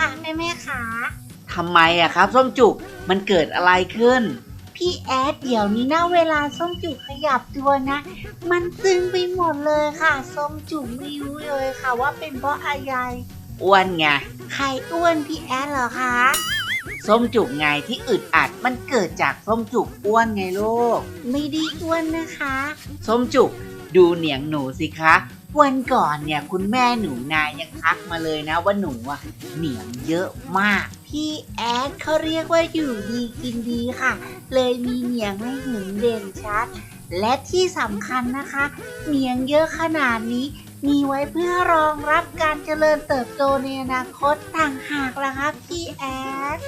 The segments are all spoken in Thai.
มากๆเลยค่ะแม่แม่ๆขาทำไมอะครับ ส้มจุกมันเกิดอะไรขึ้น พี่แอดเดี๋ยวนี้นะเวลาส้มจุกขยับตัวนะ มันตึงไปหมดเลยค่ะ ส้มจุกไม่รู้เลยค่ะว่าเป็นเพราะอะไรอ้วนไงใครอ้วนพี่แอดเหรอคะส้มจุกไงที่อึดอัดมันเกิดจากส้มจุกอ้วนไงลูกไม่ได้อ้วนนะคะ ส้มจุกดูเหนียงหนูสิคะ วันก่อนเนี่ยคุณแม่หนูนายยังทักมาเลยนะว่าหนูอะเหนียงเยอะมาก พี่แอดเขาเรียกว่าอยู่ดีกินดีค่ะ เลยมีเหนียงให้เห็นเด่นชัด และที่สำคัญนะคะ เหนียงเยอะขนาดนี้ มีไว้เพื่อรองรับการเจริญเติบโตในอนาคตต่างหากล่ะคะพี่แอด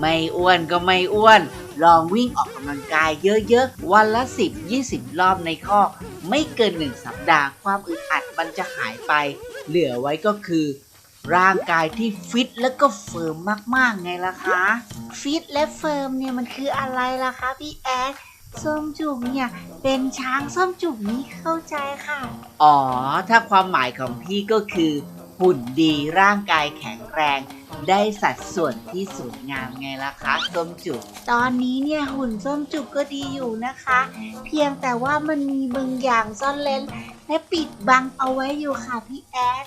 ไม่อ้วนก็ไม่อ้วน ลองวิ่งออกกำลังกายเยอะๆ วันละ 10-20 รอบในข้อ ไม่เกินหนึ่งสัปดาห์ ความอึดอัดมันจะหายไป เหลือไว้ก็คือ ร่างกายที่ฟิตแล้วก็เฟิร์มมากๆไงล่ะคะ ฟิตและเฟิร์มเนี่ยมันคืออะไรล่ะคะพี่แอดส้มจุกเนี่ยเป็นช้างส้มจุกนี้เข้าใจค่ะ อ๋อ ถ้าความหมายของพี่ก็คือ หุ่นดีร่างกายแข็งแรง ได้สัดส่วนที่สวยงามไงล่ะคะส้มจุก ตอนนี้เนี่ยหุ่นส้มจุกก็ดีอยู่นะคะ เพียงแต่ว่ามันมีบางอย่างซ่อนเล้นและปิดบังเอาไว้อยู่ค่ะพี่แอด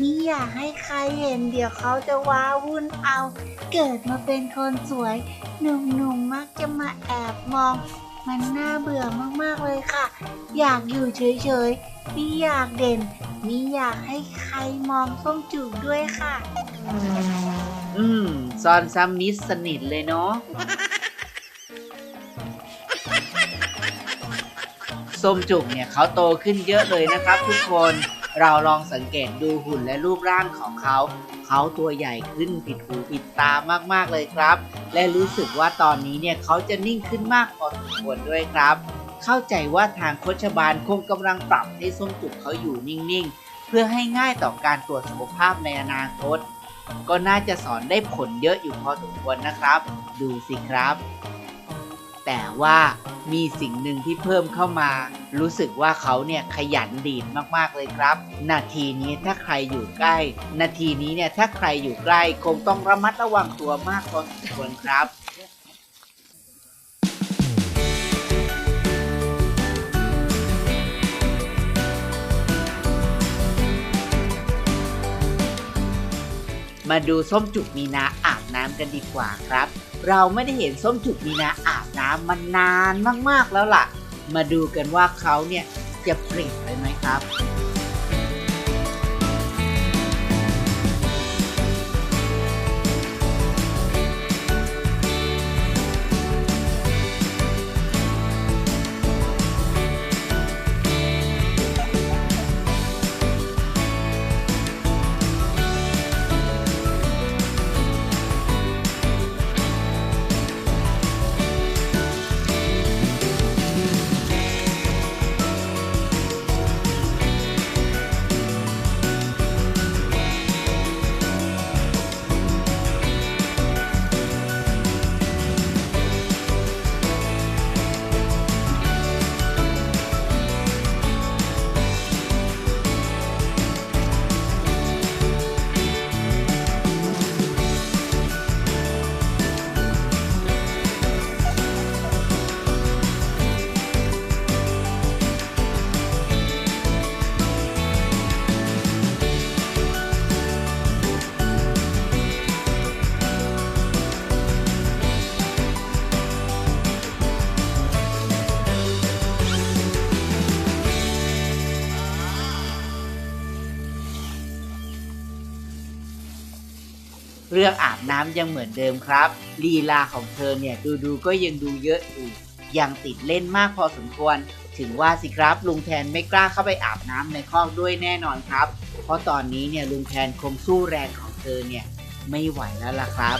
นี่อย่าให้ใครเห็นเดี๋ยวเขาจะว้าวุ่นเอา เกิดมาเป็นคนสวย หนุ่มๆมักจะมาแอบมอง มันน่าเบื่อมากๆเลยค่ะ อยากอยู่เฉยๆนี่อยากเด่นนี่อยากให้ใครมองส้มจุกด้วยค่ะ อืมซอนซ้ำมิดสนิทเลยเนาะ ส้มจุกเนี่ยเขาโตขึ้นเยอะเลยนะครับทุกคน เราลองสังเกตดูหุ่นและรูปร่างของเขา เขาตัวใหญ่ขึ้นผิดหูผิดตามากๆเลยครับ และรู้สึกว่าตอนนี้เนี่ยเขาจะนิ่งขึ้นมากพอสมควรด้วยครับ เข้าใจว่าทางโคชบาลคงกำลังปรับให้ส้มจุกเขาอยู่นิ่งๆ เพื่อให้ง่ายต่อการตรวจสุขภาพในอนาคต ก็น่าจะสอนได้ผลเยอะอยู่พอสมควรนะครับ ดูสิครับ แต่ว่ามีสิ่งหนึ่งที่เพิ่มเข้ามา รู้สึกว่าเขาเนี่ยขยันดีดมากๆเลยครับ นาทีนี้ถ้าใครอยู่ใกล้ นาทีนี้เนี่ยถ้าใครอยู่ใกล้คงต้องระมัดระวังตัวมากพอสมควรครับมาดูส้มจุกมีนาอ น้ำกันดีกว่าครับ เราไม่ได้เห็นส้มจุกมีนาอาบน้ำมานานมากๆแล้วล่ะ มาดูกันว่าเขาเนี่ยจะเปลี่ยนไปไหมครับ เรื่องอาบน้ำยังเหมือนเดิมครับลีลาของเธอเนี่ยดูดูก็ยังดูเยอะอยู่ยังติดเล่นมากพอสมควร ถึงว่าสิครับลุงแทนไม่กล้าเข้าไปอาบน้ำในคอกด้วยแน่นอนครับ เพราะตอนนี้เนี่ยลุงแทนคงสู้แรงของเธอเนี่ยไม่ไหวแล้วล่ะครับ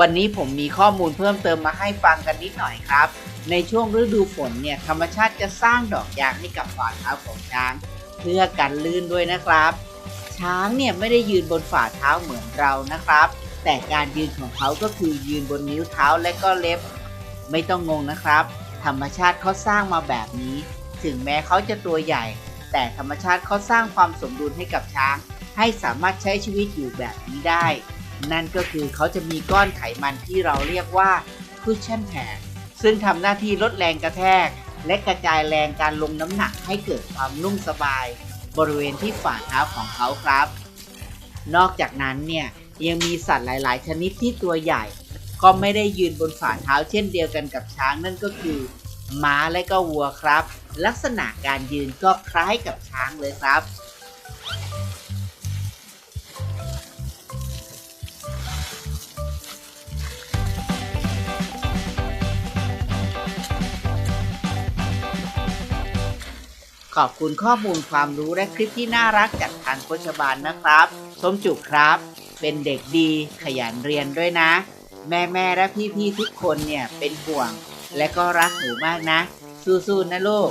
วันนี้ผมมีข้อมูลเพิ่มเติมมาให้ฟังกันนิดหน่อยครับ ในช่วงฤดูฝนเนี่ยธรรมชาติจะสร้างดอกยางให้กับฝ่าเท้าของช้าง เพื่อกันลื่นด้วยนะครับ ช้างเนี่ยไม่ได้ยืนบนฝ่าเท้าเหมือนเรานะครับ แต่การยืนของเขาก็คือยืนบนนิ้วเท้าและก็เล็บ ไม่ต้องงงนะครับ ธรรมชาติเขาสร้างมาแบบนี้ ถึงแม้เขาจะตัวใหญ่ แต่ธรรมชาติเขาสร้างความสมดุลให้กับช้าง ให้สามารถใช้ชีวิตอยู่แบบนี้ได้ นั่นก็คือเขาจะมีก้อนไขมันที่เราเรียกว่า cushion pad ซึ่งทำหน้าที่ลดแรงกระแทก และกระจายแรงการลงน้ำหนักให้เกิดความนุ่มสบาย บริเวณที่ฝ่าเท้าของเขาครับ นอกจากนั้นเนี่ยยังมีสัตว์หลาย ๆ ชนิดที่ตัวใหญ่ ก็ไม่ได้ยืนบนฝ่าเท้าเช่นเดียวกันกับช้างนั่นก็คือม้าและก็วัวครับ ลักษณะการยืนก็คล้ายกับช้างเลยครับ ขอบคุณข้อมูลความรู้และคลิปที่น่ารักจากทางโคชบาลนะครับ สมจุกครับ เป็นเด็กดีขยันเรียนด้วยนะ แม่แม่และพี่ๆทุกคนเนี่ยเป็นห่วง และก็รักหนูมากนะ สู้ๆนะลูก